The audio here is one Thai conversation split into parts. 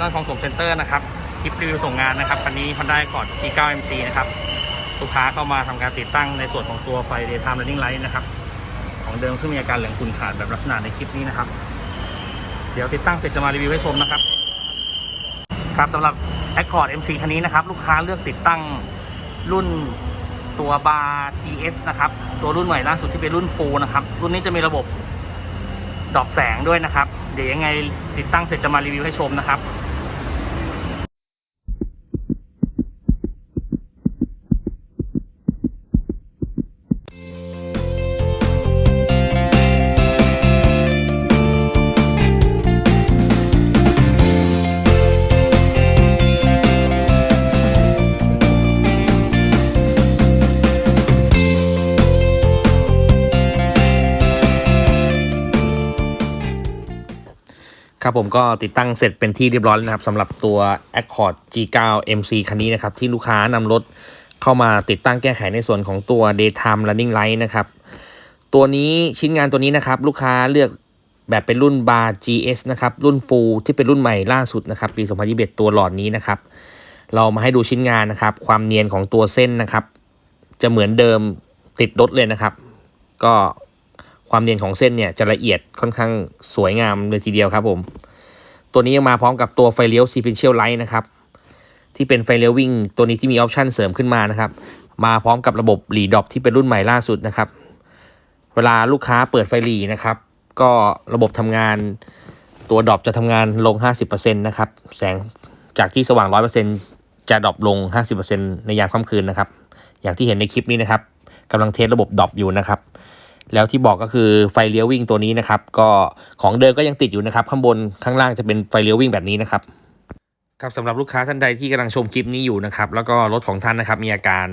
นอนของผมเซ็นเตอร์นะครับคลิปรีวิวส่งงานนะครับคันนี้ Honda Accord G9 MC นะครับลูกค้าเข้ามาทำการติดตั้งในส่วนของตัวไฟ Daytime Running Light นะครับของเดิมซึ่งมีอาการเหลืองขุ่นขาดแบบลักษณะในคลิปนี้นะครับ เดี๋ยวติดตั้งเสร็จจะมารีวิวให้ชมนะครับครับสำหรับ Accord MC คันนี้นะครับ ลูกค้าเลือกติดตั้งรุ่นตัวบาร์ GS นะครับตัวรุ่นใหม่ล่าสุดที่เป็นรุ่น Full นะครับ รุ่นนี้จะมีระบบดอกแสงด้วยนะครับ เดี๋ยวยังไงติดตั้งเสร็จจะมารีวิวให้ชมนะครับ ครับผมก็ติดตั้งเสร็จเป็นที่เรียบร้อยแล้วนะครับสำหรับตัว Accord G9 MC คันนี้นะครับ ที่ลูกค้านำรถเข้ามาติดตั้งแก้ไขในส่วนของตัว Daytime Running Light นะครับ ตัวนี้ชิ้นงานตัวนี้นะครับ ลูกค้าเลือกแบบเป็นรุ่น Bar GS นะครับ รุ่น Full ที่เป็นรุ่นใหม่ล่าสุดนะครับ ปี2021 ตัวหลอดนี้นะครับ เรามาให้ดูชิ้นงานนะครับ ความเนียนของตัวเส้นนะครับ จะเหมือนเดิมติดรถเลยนะครับ ก็ ความเนียนของเส้นเนี่ยจะละเอียดค่อนข้างสวยงามเลยทีเดียวครับผม ตัวนี้ยังมาพร้อมกับตัวไฟเลี้ยว Sequential Light นะครับ ที่เป็นไฟเลี้ยววิ่ง ตัวนี้ที่มีออปชันเสริมขึ้นมานะครับ มาพร้อมกับระบบหลีดอปที่เป็นรุ่นใหม่ล่าสุดนะครับ เวลาลูกค้าเปิดไฟหลีนะครับ ก็ระบบทำงานตัวดอปจะทำงานลง 50%นะครับ แสงจากที่สว่าง 100%จะดรอปลง 50%ในยามค่ำคืนนะครับ อย่างที่เห็นในคลิปนี้นะครับกำลังเทสระบบดอปอยู่นะครับ แล้วที่บอกก็คือไฟเลี้ยววิ่งตัวนี้นะครับ ก็ของเดิมก็ยังติดอยู่นะครับ ข้างบนข้างล่างจะเป็นไฟเลี้ยววิ่งแบบนี้นะครับครับสำหรับลูกค้าท่านใดที่กำลังชมคลิปนี้อยู่นะครับ แล้วก็รถของท่านนะครับ มีอาการ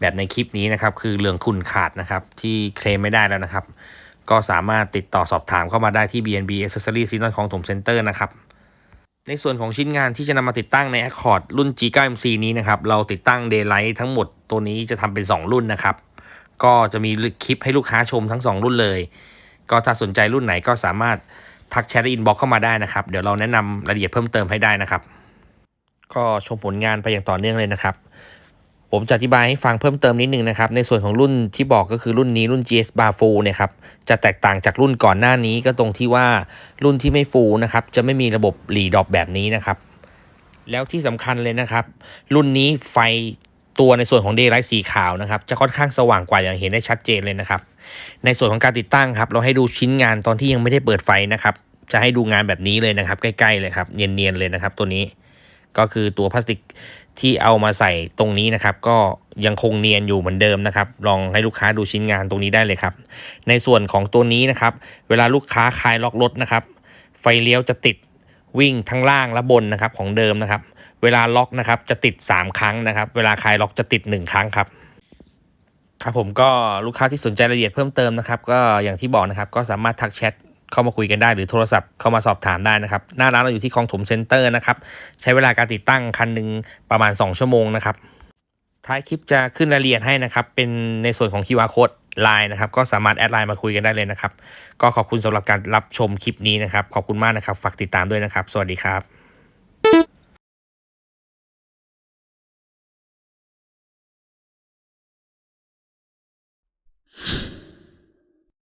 แบบในคลิปนี้นะครับ คือเหลืองขุ่นขาดนะครับ ที่เคลมไม่ได้แล้วนะครับ ก็สามารถติดต่อสอบถามเข้ามาได้ที่ BNB Accessory ซีนอนของถมเซ็นเตอร์นะครับในส่วนของชิ้นงานที่จะนำมาติดตั้งใน Accord รุ่น G9MC นี้นะครับ เราติดตั้ง Daylight ทั้งหมดตัวนี้จะทำเป็น 2 รุ่นนะครับ ก็จะมีคลิปให้ลูกค้าชมทั้ง 2 รุ่นเลย ก็ถ้าสนใจรุ่นไหนก็สามารถทักแชทอินบ็อกเข้ามาได้นะครับ เดี๋ยวเราแนะนำรายละเอียดเพิ่มเติมให้ได้นะครับ ก็ชมผลงานไปอย่างต่อเนื่องเลยนะครับ ผมจะอธิบายให้ฟังเพิ่มเติมนิดนึงนะครับ ในส่วนของรุ่นที่บอกก็คือรุ่นนี้รุ่น GS Bar Full เนี่ยครับ จะแตกต่างจากรุ่นก่อนหน้านี้ก็ตรงที่ว่ารุ่นที่ไม่ฟูนะครับ จะไม่มีระบบรีดอปแบบนี้นะครับแล้วที่สำคัญเลยนะครับ รุ่นนี้ไฟ ตัวในส่วนของ Daylight สีขาวนะครับ จะค่อนข้างสว่างกว่าอย่างเห็นได้ชัดเจนเลยนะครับ ในส่วนของการติดตั้งครับ เราให้ดูชิ้นงานตอนที่ยังไม่ได้เปิดไฟนะครับ จะให้ดูงานแบบนี้เลยนะครับ ใกล้ๆเลยครับเนียนๆเลยนะครับ ตัวนี้ก็คือตัวพลาสติกที่เอามาใส่ตรงนี้นะครับ ก็ยังคงเนียนอยู่เหมือนเดิมนะครับ ลองให้ลูกค้าดูชิ้นงานตรงนี้ได้เลยครับ ในส่วนของตัวนี้นะครับ เวลาลูกค้าคลายล็อกรถนะครับ ไฟเลี้ยวจะติดวิ่งทั้งล่างและบนนะครับของเดิมนะครับ เวลาล็อกนะครับจะติด 3 ครั้งนะครับ เวลาคลายล็อกจะติด 1 ครั้งครับ ครับผมก็ลูกค้าที่สนใจรายละเอียดเพิ่มเติมนะครับ ก็อย่างที่บอกนะครับก็สามารถทักแชทเข้ามาคุยกันได้หรือโทรศัพท์เข้ามาสอบถามได้นะครับ หน้าร้านเราอยู่ที่คลองถมเซ็นเตอร์นะครับ ใช้เวลาการติดตั้งคันหนึ่งประมาณ 2 ชั่วโมงนะครับ ท้ายคลิปจะขึ้นรายละเอียดให้นะครับ เป็นในส่วนของ QR code ไลน์นะครับ ก็สามารถแอดไลน์มาคุยกันได้เลยนะครับ ก็ขอบคุณสำหรับการรับชมคลิปนี้นะครับ ขอบคุณมากนะครับ ฝากติดตามด้วยนะครับ สวัสดีครับ